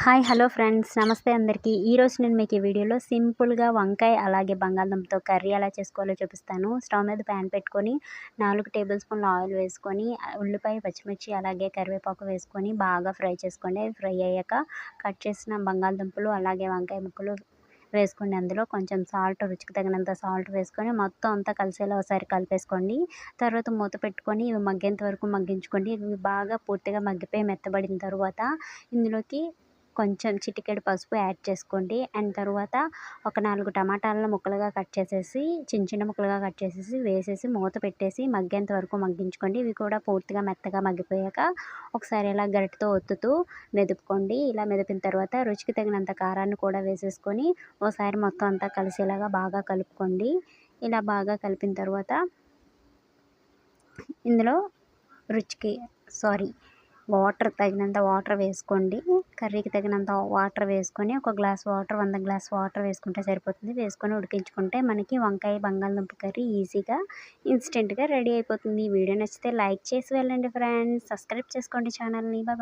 Hi hello friends. నమస్తే అందరికీ. ఈరోజు నేను మీకు ఈ వీడియోలో సింపుల్గా వంకాయ అలాగే బంగాళదుంపతో కర్రీ ఎలా చేసుకోవాలో చూపిస్తాను. స్టవ్ మీద ప్యాన్ పెట్టుకొని నాలుగు టేబుల్ స్పూన్ల ఆయిల్ వేసుకొని ఉల్లిపాయ పచ్చిమిర్చి అలాగే కరివేపాకు వేసుకొని బాగా ఫ్రై చేసుకోండి. ఫ్రై అయ్యాక కట్ చేసిన బంగాళదుంపలు అలాగే వంకాయ ముక్కలు వేసుకోండి అందులో కొంచెం సాల్ట్ రుచికి తగినంత సాల్ట్ వేసుకొని మొత్తం అంతా కలిసేలా ఒకసారి కలిపేసుకోండి. తర్వాత మూత పెట్టుకొని ఇవి మగ్గేంత వరకు మగ్గించుకోండి. ఇవి బాగా పూర్తిగా మగ్గిపోయి మెత్తబడిన తర్వాత ఇందులోకి కొంచెం చిటికెడు పసుపు యాడ్ చేసుకోండి. అండ్ తర్వాత ఒక నాలుగు టమాటాలను ముక్కలుగా కట్ చేసేసి చిన్న చిన్న ముక్కలుగా కట్ చేసేసి వేసేసి మూత పెట్టేసి మగ్గేంత వరకు మగ్గించుకోండి. ఇవి కూడా పూర్తిగా మెత్తగా మగ్గిపోయాక ఒకసారి ఇలా గరిటతో ఒత్తుతూ మెదుపుకోండి. ఇలా మెదిపిన తర్వాత రుచికి తగినంత కారాన్ని కూడా వేసేసుకొని ఒకసారి మొత్తం అంతా కలిసేలాగా బాగా కలుపుకోండి. ఇలా బాగా కలిపిన తర్వాత ఇందులో రుచికి సారీ వాటర్ తగినంత వాటర్ వేసుకోండి. కర్రీకి తగినంత వాటర్ వేసుకొని ఒక గ్లాస్ వాటర్ వంద గ్లాస్ వాటర్ వేసుకుంటే సరిపోతుంది. వేసుకొని ఉడికించుకుంటే మనకి వంకాయ బంగాళదుంప కర్రీ ఈజీగా ఇన్స్టెంట్గా రెడీ అయిపోతుంది. వీడియో నచ్చితే లైక్ చేసి వెళ్ళండి ఫ్రెండ్స్. సబ్స్క్రైబ్ చేసుకోండి ఛానల్ని. బాయ్.